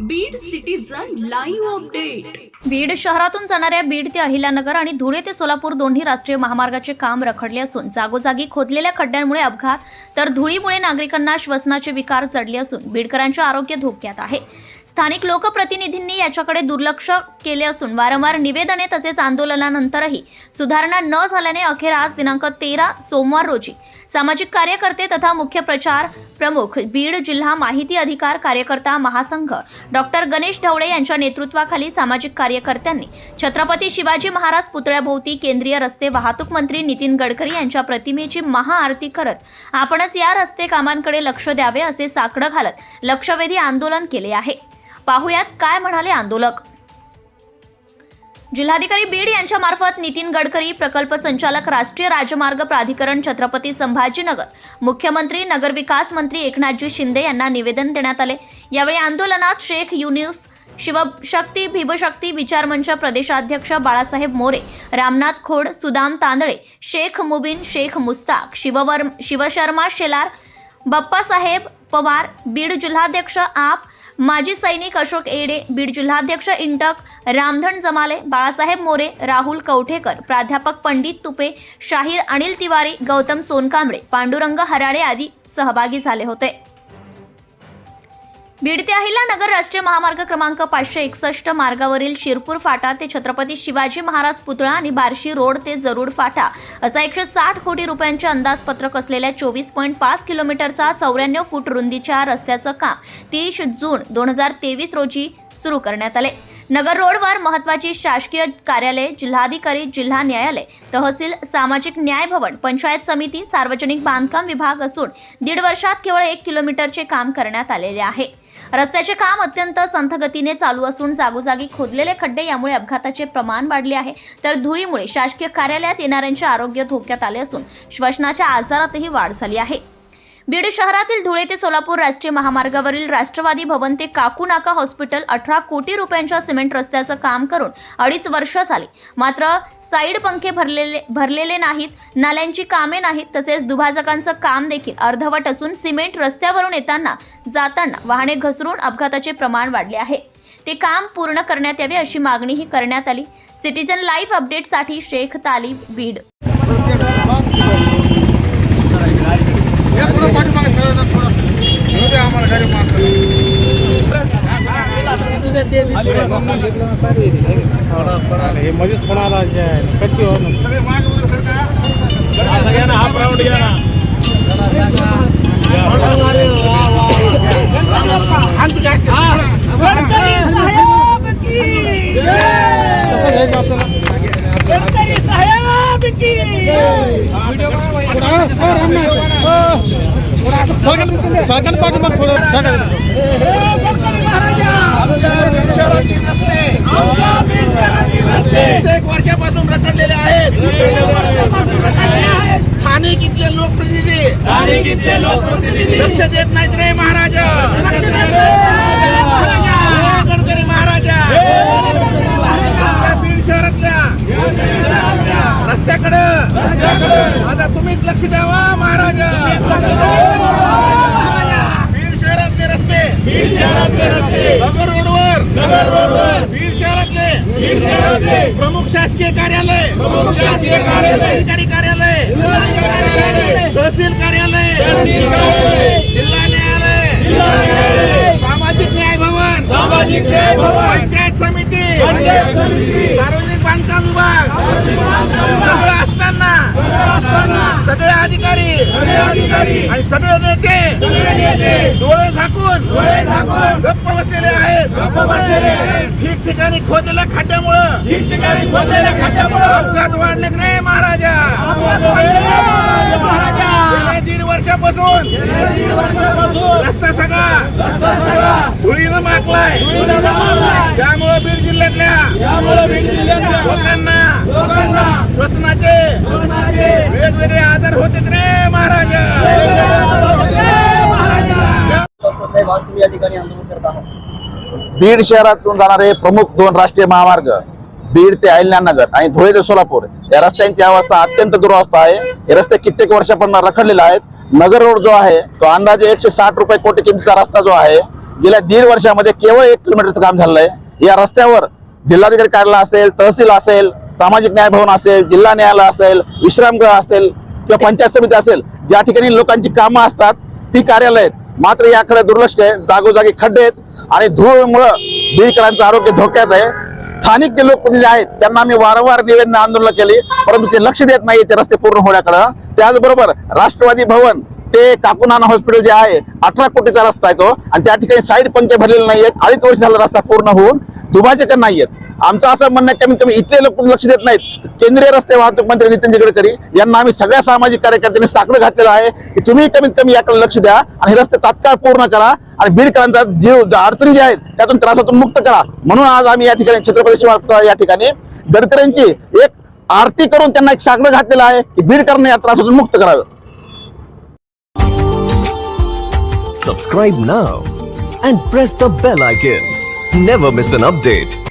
Beed citizen live update Beed शहरातून जाणाऱ्या बीड ते अहिल्यानगर आणि धुळे ते सोलापूर दोन्ही राष्ट्रीय महामार्गाचे काम रखडले असून जागोजागी खोदलेल्या खड्ड्यांमुळे अपघात तर धुळीमुळे नागरिकांना श्वसनाचे विकार चढले असून बीडकरांचे आरोग्य धोक्यात आहे. स्थानिक लोकप्रतिनिधींनी याच्याकडे दुर्लक्ष केले असून वारंवार निवेदने तसेच आंदोलनानंतरही सुधारणा न झाल्याने अखेर आज दिनांक तेरा सोमवार रोजी सामाजिक कार्यकर्ते तथा मुख्य प्रचार प्रमुख बीड जिल्हा माहिती अधिकार कार्यकर्ता महासंघ. डॉक्टर गणेश ढवळे यांच्या नेतृत्वाखाली सामाजिक कार्यकर्त्यांनी छत्रपती शिवाजी महाराज पुतळ्याभोवती केंद्रीय रस्ते वाहतूक मंत्री नितीन गडकरी यांच्या प्रतिमेची महाआरती करत आपणच या रस्ते कामांकडे लक्ष द्यावे असे साकडं घालत लक्षवेधी आंदोलन केले आहे. पाहुयात काय म्हणाले आंदोलक? जिल्हाधिकारी बीड यांच्या मार्फत नितीन गडकरी प्रकल्प संचालक राष्ट्रीय राजमार्ग प्राधिकरण छत्रपती संभाजीनगर मुख्यमंत्री नगरविकास मंत्री एकनाथजी शिंदे यांना निवेदन देण्यात आले. यावेळी आंदोलनात शेख युनिस शिवशक्ती भीमशक्ती विचारमंच प्रदेशाध्यक्ष बाळासाहेब मोरे रामनाथ खोड सुदाम तांदळे शेख मुबीन शेख मुस्ताक शिववर्म शिवशर्मा शेलार बाप्पासाहेब पवार बीड जिल्हाध्यक्ष आप माजी सैनिक अशोक एडे बीड जिल्हाध्यक्ष इंटक रामधन जमाले बाळासाहेब मोरे राहुल कवठेकर प्राध्यापक पंडित तुपे शाहीर अनिल तिवारी गौतम सोनकांबळे पांडुरंग हराळे आदी सहभागी झाले होते. बीड ते अहिल्यानगर राष्ट्रीय महामार्ग क्रमांक पाचशे एकसष्ट मार्गावरील शिरपूर फाटा ते छत्रपती शिवाजी महाराज पुतळा आणि बार्शी रोड ते जरूड फाटा असा एकशे साठ कोटी रुपयांचे अंदाजपत्रक असलेल्या चोवीस पॉईंट पाच किलोमीटरचा चौऱ्याण्णव फूट रुंदीच्या रस्त्याचं काम तीस जून दोन हजार तेवीस रोजी सुरू करण्यात आले. नगर रोडवर महत्वाची शासकीय कार्यालय जिल्हाधिकारी जिल्हा न्यायालय तहसील सामाजिक न्याय भवन पंचायत समिती सार्वजनिक बांधकाम विभाग असून दीड वर्षात केवळ एक किलोमीटरचे काम करण्यात आलेले आहे. रस्त्याचे काम अत्यंत संथ गतीने चालू असून जागोजागी खोदलेले खड्डे यामुळे अपघाताचे प्रमाण वाढले आहे. तर धुळीमुळे शासकीय कार्यालयात येणाऱ्यांचे आरोग्य धोक्यात आले असून श्वसनाच्या आजारातही वाढ झाली आहे. बीड शहरातील धुळे ते सोलापूर राष्ट्रीय महामार्गावरील राष्ट्रवादी भवन ते काकू नाका हॉस्पिटल अठरा कोटी रुपयांच्या सिमेंट रस्त्याचं काम करून अडीच वर्ष झाले. मात्र साईड पंखे भरलेले भरलेले नाहीत नाल्यांची कामे नाहीत तसेच दुभाजकांचं काम देखील अर्धवट असून सिमेंट रस्त्यावरून येताना जाताना वाहने घसरून अपघाताचे प्रमाण वाढले आहे. ते काम पूर्ण करण्यात यावे अशी मागणीही करण्यात आली. सिटीजन लाईफ अपडेटसाठी शेख तालीम बीड. हे मध्येच कोणाला कच्ची हो सगळ्यांना हाफ राऊंड घ्या ना साहेब आपल्याला सगळ्यांना पाठीमाग थोडं सगळ्या प्रत्येक वर्षापासून रखडलेले आहेत. स्थानिक इथले लोकप्रतिनिधी. लक्ष देत नाहीत रे महाराजा जय गडकरी महाराजा आपल्या बीड शहरातल्या रस्त्याकडं आता तुम्हीच लक्ष द्यावा महाराजा बीड शहरातले रस्ते नगर रोडवर. बीड शहरातले. प्रमुख शासकीय कार्यालय. अधिकारी कार्यालय. तहसील कार्यालय. जिल्हा न्यायालय. सामाजिक न्याय भवन. पंचायत समिती. सार्वजनिक बांधकाम विभाग सगळं असताना सगळे अधिकारी आणि सगळे नेते डोळे झाकून गप्प बसलेले आहेत. ठिकठिकाणी खोदलेल्या खड्ड्यामुळं. अपघात वाढलेत रे महाराजा. गेल्या दीड वर्षापासून. रस्ता सगळा. धुळीनं माकलाय त्यामुळे बीड जिल्ह्यातल्या लोकांना श्वसनाचे वेगवेगळे आजार होते रे महाराजा. साहेब आज तुम्ही या ठिकाणी आंदोलन करत आहात. बीड शहरातून जाणारे प्रमुख दोन राष्ट्रीय महामार्ग बीड ते अहिल्यानगर आणि धुळे ते सोलापूर या रस्त्यांची अवस्था अत्यंत दुरवस्था आहे. हे रस्ते कित्येक वर्षापासून रखडलेले आहेत. नगर रोड जो आहे तो अंदाजे एकशे साठ रुपये कोटी किमतीचा रस्ता जो आहे गेल्या दीड वर्षामध्ये केवळ एक किलोमीटरचं काम झालंय. या रस्त्यावर जिल्हाधिकारी कार्यालय असेल तहसील असेल सामाजिक न्याय भवन असेल जिल्हा न्यायालय असेल विश्रामगृह असेल किंवा पंचायत समिती असेल ज्या ठिकाणी लोकांची कामं असतात ती कार्यालय आहेत. मात्र याकडे दुर्लक्ष आहे. जागोजागी खड्डे आहेत आणि धूळमुळं बीडकरांचं आरोग्य धोक्यात आहे. स्थानिक जे लोकप्रतिनिधी आहेत त्यांना आम्ही वारंवार निवेदन आंदोलन केली परंतु ते लक्ष देत नाही ते रस्ते पूर्ण होण्याकडं. त्याचबरोबर राष्ट्रवादी भवन ते काकुनाना हॉस्पिटल जे आहे अठरा कोटीचा रस्ता आहे तो आणि त्या ठिकाणी साईड पंखे भरलेले नाही आहेत अडीच वर्ष झाला रस्ता पूर्ण होऊन दुभाजक नाहीयेत. आमचं असं म्हणणं कमीत कमी इथले लोक लक्ष देत नाहीत केंद्रीय रस्ते वाहतूक मंत्री नितीन गडकरी यांना आम्ही सगळ्या सामाजिक कार्यकर्त्यांनी साकडं घातलेलं आहे की तुम्ही कमीत कमी याकडे लक्ष द्या आणि हे रस्ते तात्काळ पूर्ण करा आणि बीडकरांचा जीव अडचणी ज्या आहेत त्यातून त्रासातून मुक्त करा म्हणून आज आम्ही या ठिकाणी छत्रपती शिवाय या ठिकाणी गडकरींची एक आरती करून त्यांना एक साकडं घातलेलं आहे की बीडकरांना या त्रासातून मुक्त करावं subscribe now and press the bell icon. Never miss an update.